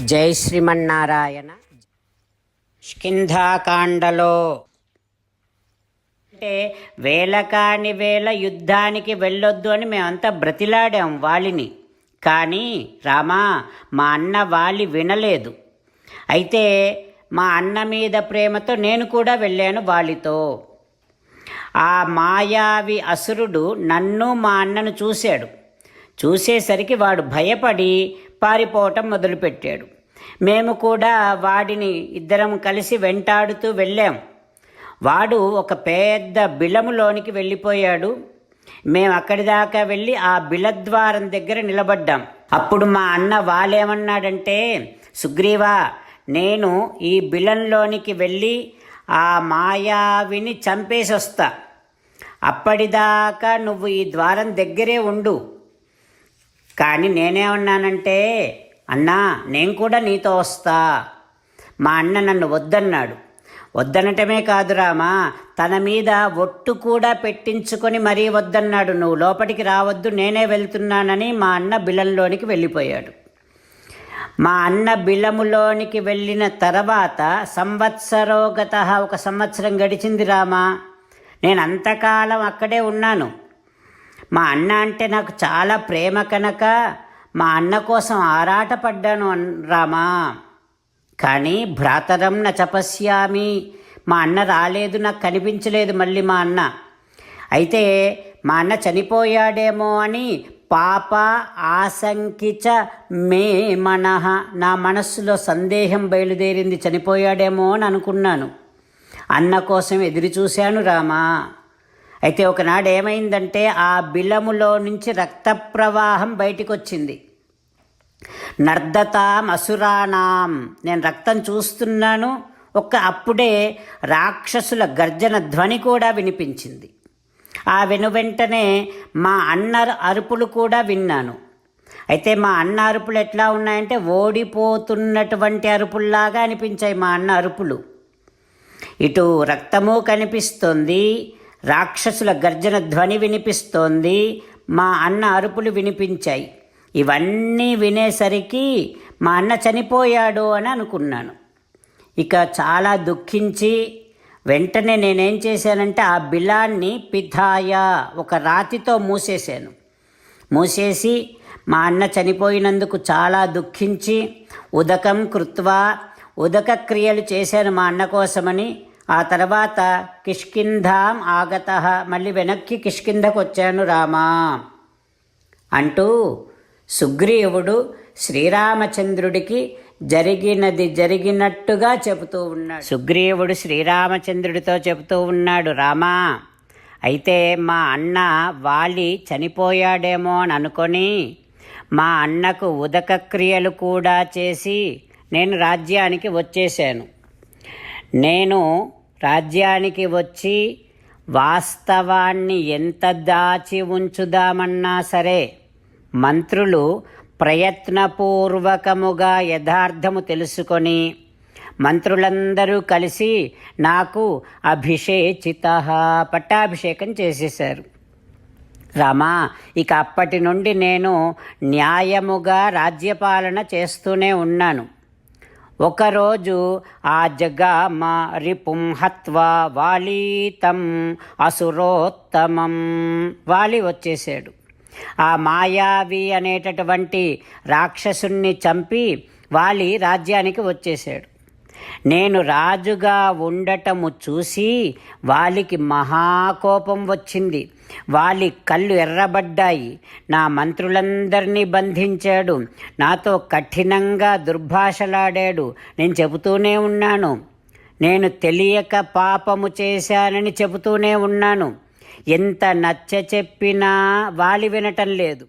జై శ్రీమన్నారాయణ. స్కింధాకాండలో అంటే వేల కాని వేల యుద్ధానికి వెళ్ళొద్దు అని మేమంతా బ్రతిలాడాం వాలిని. కానీ రామా మా అన్న వాలి వినలేదు. అయితే మా అన్న మీద ప్రేమతో నేను కూడా వెళ్ళాను వాలితో. ఆ మాయావి అసురుడు నన్ను మా అన్నను చూశాడు. చూసేసరికి వాడు భయపడి పారిపోవటం మొదలుపెట్టాడు. మేము కూడా వాడిని ఇద్దరం కలిసి వెంటాడుతూ వెళ్ళాం. వాడు ఒక పెద్ద బిలములోనికి వెళ్ళిపోయాడు. మేము అక్కడి దాకా వెళ్ళి ఆ బిలద్వారం దగ్గర నిలబడ్డాం. అప్పుడు మా అన్న వాలేమన్నాడంటే సుగ్రీవా నేను ఈ బిలంలోనికి వెళ్ళి ఆ మాయావిని చంపేసొస్తా. అప్పటిదాకా నువ్వు ఈ ద్వారం దగ్గరే ఉండు. కానీ నేనేమన్నానంటే అన్నా నేను కూడా నీతో వస్తా. మా అన్న నన్ను వద్దన్నాడు. వద్దనటమే కాదు రామా తన మీద ఒట్టు కూడా పెట్టించుకొని మరీ వద్దన్నాడు. నువ్వు లోపలికి రావద్దు నేనే వెళ్తున్నానని మా అన్న బిలంలోనికి వెళ్ళిపోయాడు. మా అన్న బిలములోనికి వెళ్ళిన తర్వాత సంవత్సరోగత ఒక సంవత్సరం గడిచింది రామా. నేను అంతకాలం అక్కడే ఉన్నాను. మా అన్న అంటే నాకు చాలా ప్రేమ కనుక మా అన్న కోసం ఆరాటపడ్డాను అన్ రామా. కానీ భ్రాతరం న మా అన్న రాలేదు నాకు కనిపించలేదు మళ్ళీ మా అన్న. అయితే మా అన్న చనిపోయాడేమో అని పాప ఆశంకిచ మే మనహ నా మనస్సులో సందేహం బయలుదేరింది చనిపోయాడేమో అని అనుకున్నాను. అన్న కోసం ఎదురు చూశాను రామా. అయితే ఒకనాడు ఏమైందంటే ఆ బిలములో నుంచి రక్త ప్రవాహం బయటికి వచ్చింది నర్దతాం అసురానాం నేను రక్తం చూస్తున్నాను. ఒక్క అప్పుడే రాక్షసుల గర్జన ధ్వని కూడా వినిపించింది. ఆ వెను వెంటనే మా అన్న అరుపులు కూడా విన్నాను. అయితే మా అన్న అరుపులు ఎట్లా ఉన్నాయంటే ఓడిపోతున్నటువంటి అరుపుల్లాగా అనిపించాయి మా అన్న అరుపులు. ఇటు రక్తము కనిపిస్తుంది రాక్షసుల గర్జన ధ్వని వినిపిస్తోంది. మా అన్న అరుపులు వినిపించాయి. ఇవన్నీ వినేసరికి మా అన్న చనిపోయాడు అని అనుకున్నాను. ఇక చాలా దుఃఖించి వెంటనే నేనేం చేశానంటే ఆ బిలాన్ని పిథాయ ఒక రాతితో మూసేశాను. మూసేసి మా అన్న చనిపోయినందుకు చాలా దుఃఖించి ఉదకం కృత్వా ఉదక క్రియలు చేశాను మా అన్న కోసమని ఆ తర్వాత కిష్కింధాం ఆగత. మళ్ళీ వెనక్కి కిష్కింధకు వచ్చాను రామా. అంటూ సుగ్రీవుడు శ్రీరామచంద్రుడికి జరిగినది జరిగినట్టుగా చెబుతూ ఉన్నాడు. సుగ్రీవుడు శ్రీరామచంద్రుడితో చెబుతూ ఉన్నాడు రామా అయితే మా అన్న వాలి చనిపోయాడేమో అని అనుకొని మా అన్నకు ఉదక క్రియలు కూడా చేసి నేను రాజ్యానికి వచ్చేసాను నేను రాజ్యానికి వచ్చి వాస్తవాన్ని ఎంత దాచి ఉంచుదామన్నా సరే మంత్రులు ప్రయత్నపూర్వకముగా యథార్థము తెలుసుకొని మంత్రులందరూ కలిసి నాకు అభిషేచిత పట్టాభిషేకం చేసేశారు. రామా ఇక అప్పటి నుండి నేను న్యాయముగా రాజ్యపాలన చేస్తూనే ఉన్నాను. ఒకరోజు ఆ జగామ రిపుం వాలీతం అసురోత్తమం. వాలి వచ్చేసాడు ఆ మాయావి అనేటటువంటి రాక్షసుణ్ణి చంపి వాలి రాజ్యానికి వచ్చేసాడు నేను రాజుగా ఉండటము చూసి వాలికి మహాకోపం వచ్చింది. వాలి కళ్ళు ఎర్రబడ్డాయి. నా మంత్రులందరినీ బంధించాడు. నాతో కఠినంగా దుర్భాషలాడాడు. నేను చెబుతూనే ఉన్నాను. నేను తెలియక పాపము చేశానని చెబుతూనే ఉన్నాను. ఎంత నచ్చ చెప్పినా వాలి వినటం లేదు.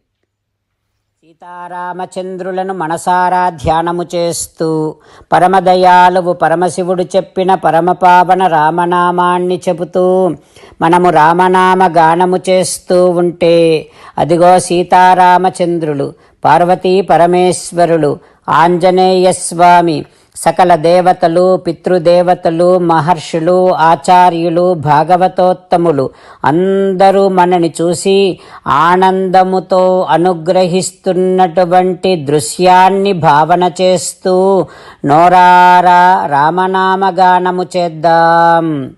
సీతారామచంద్రులను మనసారా ధ్యానము చేస్తూ పరమదయాలువు పరమశివుడు చెప్పిన పరమపావన రామనామాన్ని చెబుతూ మనము రామనామ గానము చేస్తూ ఉంటే అదిగో సీతారామచంద్రులు పార్వతీ పరమేశ్వరులు ఆంజనేయ స్వామి సకల దేవతలు పితృదేవతలు మహర్షులు ఆచార్యులు భాగవతోత్తములు అందరూ మనని చూసి ఆనందముతో అనుగ్రహిస్తున్నటువంటి దృశ్యాన్ని భావన చేస్తూ నోరారా రామనామగానము చేద్దాం.